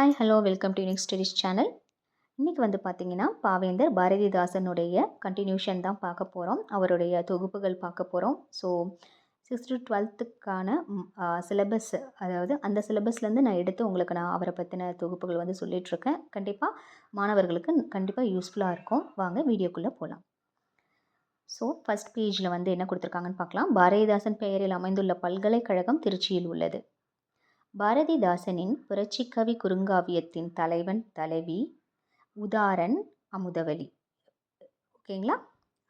Hi hello welcome to new studies channel இன்றைக்கி வந்து பார்த்திங்கன்னா பாவேந்தர் பாரதிதாசனுடைய கண்டினியூஷன் தான் பார்க்க போகிறோம் அவருடைய தொகுப்புகள் பார்க்க போகிறோம் ஸோ சிக்ஸ்த்து டுவெல்த்துக்கான சிலபஸ் அதாவது அந்த சிலபஸ்லேருந்து நான் எடுத்து உங்களுக்கு நான் அவரை பற்றின தொகுப்புகள் வந்து சொல்லிகிட்ருக்கேன் கண்டிப்பாக மாணவர்களுக்கு கண்டிப்பாக யூஸ்ஃபுல்லாக இருக்கும். வாங்க வீடியோக்குள்ளே போகலாம் ஸோ ஃபஸ்ட் பேஜில் வந்து என்ன கொடுத்துருக்காங்கன்னு பார்க்கலாம். பாரதிதாசன் பெயரில் அமைந்துள்ள பல்கலைக்கழகம் திருச்சியில் உள்ளது. பாரதிதாசனின் புரட்சிக்கவி குறுங்காவியத்தின் தலைவன் தலைவி உதாரன் அமுதவலி. ஓகேங்களா?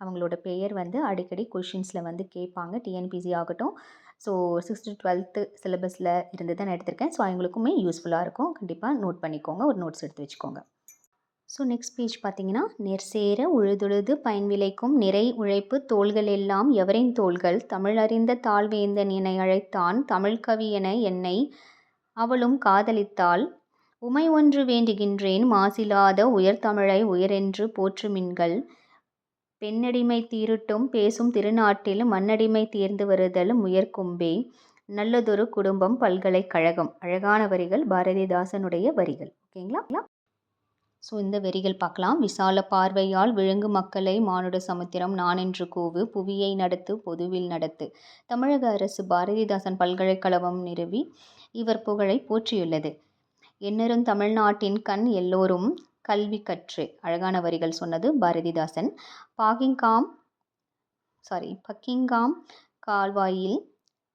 அவங்களோட பெயர் வந்து அடிக்கடி கொஷின்ஸில் வந்து கேட்பாங்க. டிஎன்பிசி ஆகட்டும். ஸோ சிக்ஸ்த்து டுவெல்த்து சிலபஸில் இருந்து தான் நான் எடுத்திருக்கேன். ஸோ அவங்களுக்குமே யூஸ்ஃபுல்லாக இருக்கும். கண்டிப்பாக நோட் பண்ணிக்கோங்க. ஒரு நோட்ஸ் எடுத்து வச்சுக்கோங்க. ஸோ நெக்ஸ்ட் பேஜ் பார்த்தீங்கன்னா நெற்சேர உழுதுழுது பயன் விளைக்கும் நிறை உழைப்பு தோள்கள் எல்லாம் எவரின் தோள்கள்? தமிழறிந்த தாழ்வேந்தன் என அழைத்தான் தமிழ்கவி என என்னை அவளும் காதலித்தாள். உமை ஒன்று வேண்டுகின்றேன் மாசிலாத உயர்தமிழை உயரென்று போற்றுமின்கள். பெண்ணடிமை தீருட்டும் பேசும் திருநாட்டில் மண்ணடிமை தீர்ந்து வருதல் முயற்கும்பே நல்லதொரு குடும்பம் பல்கலைக்கழகம். அழகான வரிகள் பாரதிதாசனுடைய வரிகள். ஓகேங்களா? ஸோ இந்த வரிகள் பார்க்கலாம். விசால பார்வையால் விழுங்கு மக்களை மானுட சமுத்திரம் நானென்று கூவு புவியை நடத்து பொதுவில் நடத்து. தமிழக அரசு பாரதிதாசன் பல்கலைக்கழகம் நிறுவி இவர் புகழை போற்றியுள்ளது. என்னரும் தமிழ்நாட்டின் கண் எல்லோரும் கல்வி கற்று அழகான வரிகள் சொன்னது பாரதிதாசன். பாகிங்காம் சாரி பக்கிங்காம் கால்வாயில்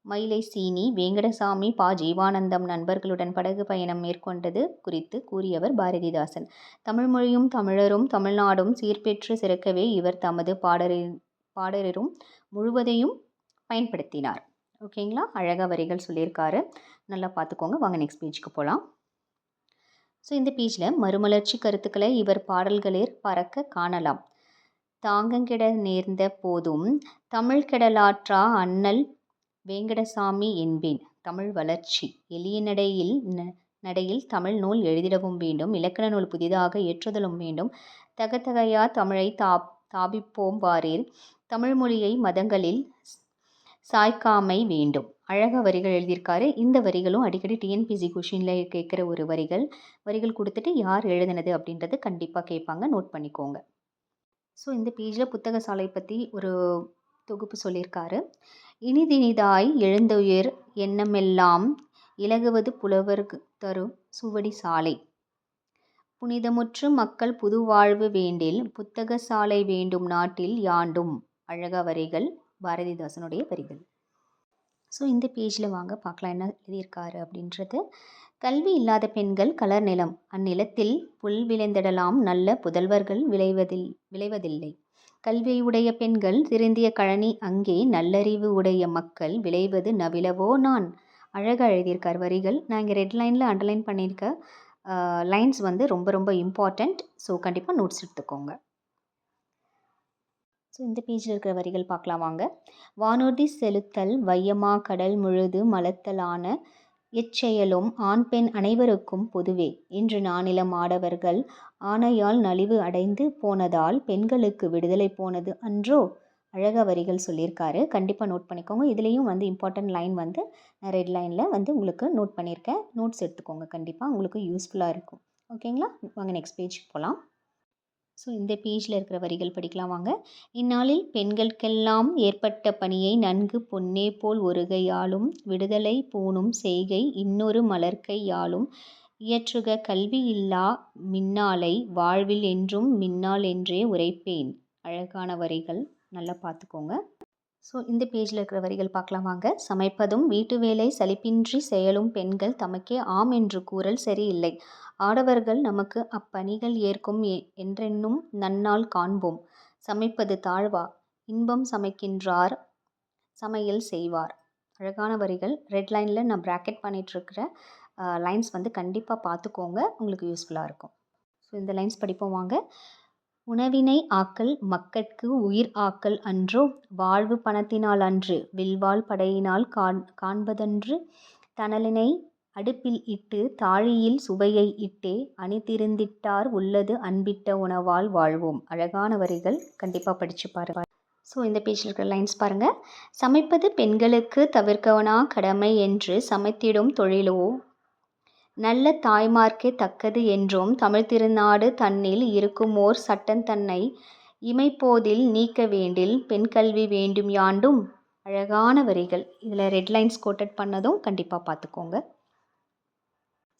மயிலை சீனி வேங்கடசாமி பா. ஜீவானந்தம் நண்பர்களுடன் படகு பயணம் மேற்கொண்டது குறித்து கூறியவர் பாரதிதாசன். தமிழ்மொழியும் தமிழரும் தமிழ்நாடும் சீர்பெற்று சிறக்கவே இவர் தமது பாடரின் பாடரரும் முழுவதையும் பயன்படுத்தினார். ஓகேங்களா? அழகாக வரிகள் சொல்லியிருக்காரு. நல்லா பார்த்துக்கோங்க. வாங்க நெக்ஸ்ட் பேஜுக்கு போகலாம் ஸோ இந்த பேஜில் மறுமலர்ச்சி கருத்துக்களை இவர் பாடல்களில் பறக்க காணலாம். தாங்கங்கிட நேர்ந்த போதும் தமிழ் கெடலாற்றா அண்ணல் வேங்கடசாமி என்பேன். தமிழ் வளர்ச்சி. எளிய நடையில் நடையில் தமிழ் நூல் எழுதிடவும் வேண்டும். இலக்கண நூல் புதிதாக ஏற்றுதலும் வேண்டும். தகத்தகையா தமிழை தாப் தாபிப்போம் வாரீர் தமிழ் மொழியை மதங்களில் சாய்க்காமை வேண்டும். அழகாக வரிகள் எழுதியிருக்காரு. இந்த வரிகளும் அடிக்கடி டிஎன்பிசி கொஷினில் கேட்குற ஒரு வரிகள். வரிகள் கொடுத்துட்டு யார் எழுதினது அப்படின்றது கண்டிப்பாக கேட்பாங்க. நோட் பண்ணிக்கோங்க. ஸோ இந்த பேஜில் புத்தக சாலை பற்றி ஒரு தொகுப்பு சொல்லியிருக்காரு. இனிதினிதாய் எழுந்துயிர் எண்ணமெல்லாம் இலகுவது புலவர் தரும் சுவடி சாலை. புனிதமுற்று மக்கள் புது வாழ்வு வேண்டில் புத்தக சாலை வேண்டும் நாட்டில் யாண்டும் அழக வரிகள் பாரதிதாசனுடைய வரிகள். ஸோ இந்த பேஜில் வாங்க பார்க்கலாம் என்ன எழுதியிருக்காரு அப்படின்றது. கல்வி இல்லாத பெண்கள் கலர் நிலம். அந்நிலத்தில் புல் விளைந்திடலாம். நல்ல புதல்வர்கள் விளைவதில் விளைவதில்லை. கல்வியுடைய பெண்கள் திருந்திய கழனி அங்கே நல்லறிவு உடைய மக்கள் விளைவது நவிலவோ நான்? அழகாக எழுதியிருக்கார் வரிகள். நான் இங்கே ரெட் லைனில் அண்டர்லைன் பண்ணியிருக்க லைன்ஸ் வந்து ரொம்ப ரொம்ப இம்பார்ட்டண்ட் ஸோ கண்டிப்பாக நோட்ஸ் எடுத்துக்கோங்க. ஸோ இந்த பேஜில் இருக்கிற வரிகள் பார்க்கலாம் வாங்க. வானூர்தி செலுத்தல் வையமா கடல் முழுது மலத்தலான எச்செயலும் ஆண் பெண் அனைவருக்கும் பொதுவே இன்று நானிலம் ஆடவர்கள் ஆணையால் நலிவு அடைந்து போனதால் பெண்களுக்கு விடுதலை போனது அன்றோ? அழக வரிகள் சொல்லியிருக்காரு. கண்டிப்பாக நோட் பண்ணிக்கோங்க. இதுலேயும் வந்து இம்பார்ட்டன்ட் லைன் வந்து நான் ரெட் லைனில் வந்து உங்களுக்கு நோட் பண்ணியிருக்கேன். நோட்ஸ் எடுத்துக்கோங்க. கண்டிப்பாக உங்களுக்கு யூஸ்ஃபுல்லாக இருக்கும். ஓகேங்களா வாங்க நெக்ஸ்ட் பேஜ் போகலாம் ஸோ இந்த பேஜில் இருக்கிற வரிகள் படிக்கலாம் வாங்க. இந்நாளில் பெண்களுக்கெல்லாம் ஏற்பட்ட பணியை நன்கு பொன்னே போல் ஒருகையாலும் விடுதலை பூணும் செய்கை இன்னொரு மலர்க்கையாலும் இயற்றுக கல்வி இல்லா மின்னாலை வாழ்வில் என்றும் மின்னால் என்றே உரைப்பேன். அழகான வரிகள். நல்லா பார்த்துக்கோங்க. ஸோ இந்த பேஜில் இருக்கிற வரிகள் பார்க்கலாம் வாங்க. சமைப்பதும் வீட்டு வேலை சலிப்பின்றி செயலும் பெண்கள் தமக்கே ஆம் என்று கூறல் சரியில்லை. ஆடவர்கள் நமக்கு அப்பணிகள் ஏற்கும் என்றென்னும் நன்னால் காண்போம். சமைப்பது தாழ்வா? இன்பம் சமைக்கின்றார் சமையல் செய்வார். அழகான வரிகள். ரெட் லைனில் நான் ப்ராக்கெட் பண்ணிகிட்ருக்கிற லைன்ஸ் வந்து கண்டிப்பாக பார்த்துக்கோங்க. உங்களுக்கு யூஸ்ஃபுல்லாக இருக்கும். ஸோ இந்த லைன்ஸ் படிப்போம் வாங்க. உணவினை ஆக்கல் மக்கட்கு உயிர் ஆக்கல் அன்றோ வாழ்வு பணத்தினால் அன்று வில்வாள் படையினால் காண் காண்பதன்று தணலினை அடுப்பில் இட்டு தாழியில் சுவையை இட்டே அணிதிருந்திட்டார் உள்ளது அன்பிட்ட உணவால் வாழ்வோம். அழகான வரிகள் கண்டிப்பாக படித்து பாருங்க. ஸோ இந்த பேஜில் இருக்கிற லைன்ஸ் பாருங்கள் சமைப்பது பெண்களுக்கு தவிர்க்கவனா கடமை என்று சமைத்திடும் தொழிலோ நல்ல தாய்மார்க்கே தக்கது என்றும் தமிழ் திருநாடு தன்னில் இருக்குமோர் சட்டந்தன்னை இமைப்போதில் நீக்க வேண்டில் பெண் கல்வி வேண்டும் யாண்டும் அழகான வரிகள். இதில் ரெட் லைன்ஸ் கோட்டட் பண்ணதும் கண்டிப்பாக பார்த்துக்கோங்க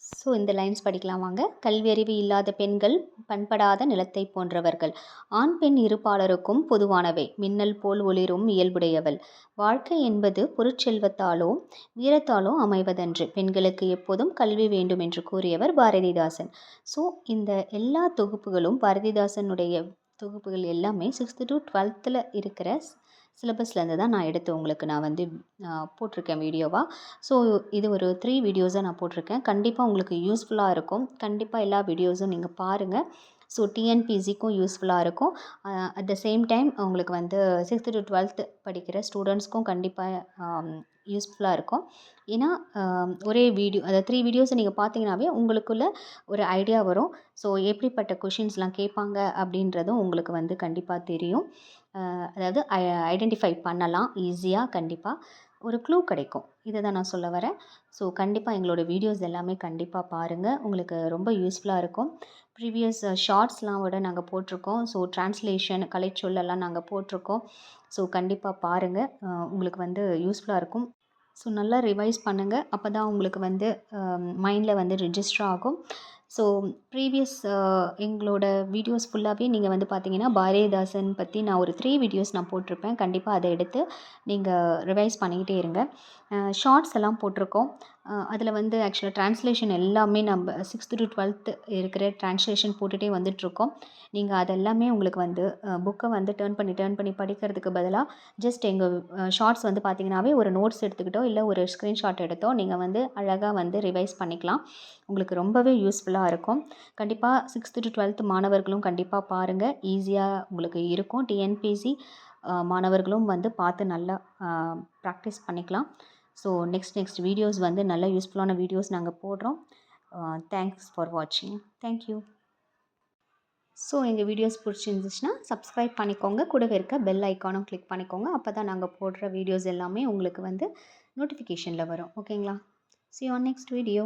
ஸோ இந்த லைன்ஸ் படிக்கலாம் வாங்க. கல்வியறிவு இல்லாத பெண்கள் பண்படாத நிலத்தை போன்றவர்கள். ஆண் பெண் இருப்பாளருக்கும் பொதுவானவை. மின்னல் போல் ஒளிரும் இயல்புடையவள். வாழ்க்கை என்பது பொருட்செல்வத்தாலோ வீரத்தாலோ அமைவதன்று. பெண்களுக்கு எப்போதும் கல்வி வேண்டும் என்று கூறியவர் பாரதிதாசன். ஸோ இந்த எல்லா தொகுப்புகளும் பாரதிதாசனுடைய தொகுப்புகள் எல்லாமே சிக்ஸ்த்து டு டுவெல்த்தில் இருக்கிற சிலபஸ்லேருந்து தான் நான் எடுத்து உங்களுக்கு நான் வந்து போட்டிருக்கேன் வீடியோவாக ஸோ இது ஒரு த்ரீ வீடியோஸாக நான் போட்டிருக்கேன். கண்டிப்பாக உங்களுக்கு யூஸ்ஃபுல்லாக இருக்கும். கண்டிப்பாக எல்லா வீடியோஸும் நீங்கள் பாருங்கள் ஸோ டிஎன்பிசிக்கும் யூஸ்ஃபுல்லாக இருக்கும். அட் த சேம் டைம் உங்களுக்கு வந்து சிக்ஸ்த்து டு டுவெல்த்து படிக்கிற ஸ்டூடெண்ட்ஸ்க்கும் கண்டிப்பாக யூஸ்ஃபுல்லாக இருக்கும். ஏன்னா ஒரே வீடியோ அந்த த்ரீ வீடியோஸை நீங்கள் பார்த்தீங்கன்னாவே உங்களுக்குள்ள ஒரு ஐடியா வரும். ஸோ எப்படிப்பட்ட கொஷின்ஸ்லாம் கேட்பாங்க அப்படின்றதும் உங்களுக்கு வந்து கண்டிப்பாக தெரியும். அதாவது ஐ ஐடென்டிஃபை பண்ணலாம் ஈஸியாக கண்டிப்பாக ஒரு க்ளூ கிடைக்கும். இதை தான் நான் சொல்ல வரேன். ஸோ கண்டிப்பாக எங்களோட வீடியோஸ் எல்லாமே கண்டிப்பாக பாருங்கள் உங்களுக்கு ரொம்ப யூஸ்ஃபுல்லாக இருக்கும். ப்ரீவியஸ் ஷார்ட்ஸ்லாம் uh, விட நாங்கள் போட்டிருக்கோம். ஸோ ட்ரான்ஸ்லேஷன் கலைச்சொல்லெல்லாம் நாங்கள் போட்டிருக்கோம். ஸோ கண்டிப்பாக பாருங்கள் உங்களுக்கு வந்து யூஸ்ஃபுல்லாக இருக்கும். ஸோ நல்லா ரிவைஸ் பண்ணுங்கள் அப்போ தான் உங்களுக்கு வந்து மைண்டில் வந்து ரிஜிஸ்டர் ஆகும். ஸோ ப்ரீவியஸ் எங்களோட வீடியோஸ் ஃபுல்லாகவே நீங்கள் வந்து பார்த்தீங்கன்னா பாரதிதாசன் பற்றி நான் ஒரு த்ரீ வீடியோஸ் நான் போட்டிருப்பேன். கண்டிப்பாக அதை எடுத்து நீங்கள் ரிவைஸ் பண்ணிக்கிட்டே இருங்க. ஷார்ட்ஸ் எல்லாம் போட்டிருக்கோம். அதில் வந்து ஆக்சுவலாக ட்ரான்ஸ்லேஷன் எல்லாமே நம்ம சிக்ஸ்த்து டு டுவெல்த்து இருக்கிற ட்ரான்ஸ்லேஷன் போட்டுகிட்டே வந்துட்டுருக்கோம். நீங்கள் அதெல்லாமே உங்களுக்கு வந்து புக்கை வந்து டேர்ன் பண்ணி டேர்ன் பண்ணி படிக்கிறதுக்கு பதிலாக ஜஸ்ட் எங்கள் ஷார்ட்ஸ் வந்து பார்த்தீங்கன்னாவே ஒரு நோட்ஸ் எடுத்துக்கிட்டோ இல்லை ஒரு ஸ்க்ரீன்ஷாட் எடுத்தோ நீங்கள் வந்து அழகாக வந்து ரிவைஸ் பண்ணிக்கலாம். உங்களுக்கு ரொம்பவே யூஸ்ஃபுல்லாக இருக்கும். கண்டிப்பாக சிக்ஸ்த்து டு டுவெல்த்து மாணவர்களும் கண்டிப்பாக பாருங்கள் ஈஸியாக உங்களுக்கு இருக்கும். டிஎன்பிசி மாணவர்களும் வந்து பார்த்து நல்லா ப்ராக்டிஸ் பண்ணிக்கலாம். ஸோ நெக்ஸ்ட் நெக்ஸ்ட் வீடியோஸ் வந்து நல்ல யூஸ்ஃபுல்லான வீடியோஸ் நாங்கள் போடுறோம். தேங்க்ஸ் ஃபார் வாட்சிங் தேங்க்யூ ஸோ எங்கள் வீடியோஸ் பிடிச்சிருந்துச்சுன்னா சப்ஸ்கிரைப் பண்ணிக்கோங்க. கூடவே இருக்க பெல் ஐக்கானும் கிளிக் பண்ணிக்கோங்க. அப்போ தான் நாங்கள் போடுற வீடியோஸ் எல்லாமே உங்களுக்கு வந்து நோட்டிஃபிகேஷனில் வரும். ஓகேங்களா சி ஆன் நெக்ஸ்ட் வீடியோ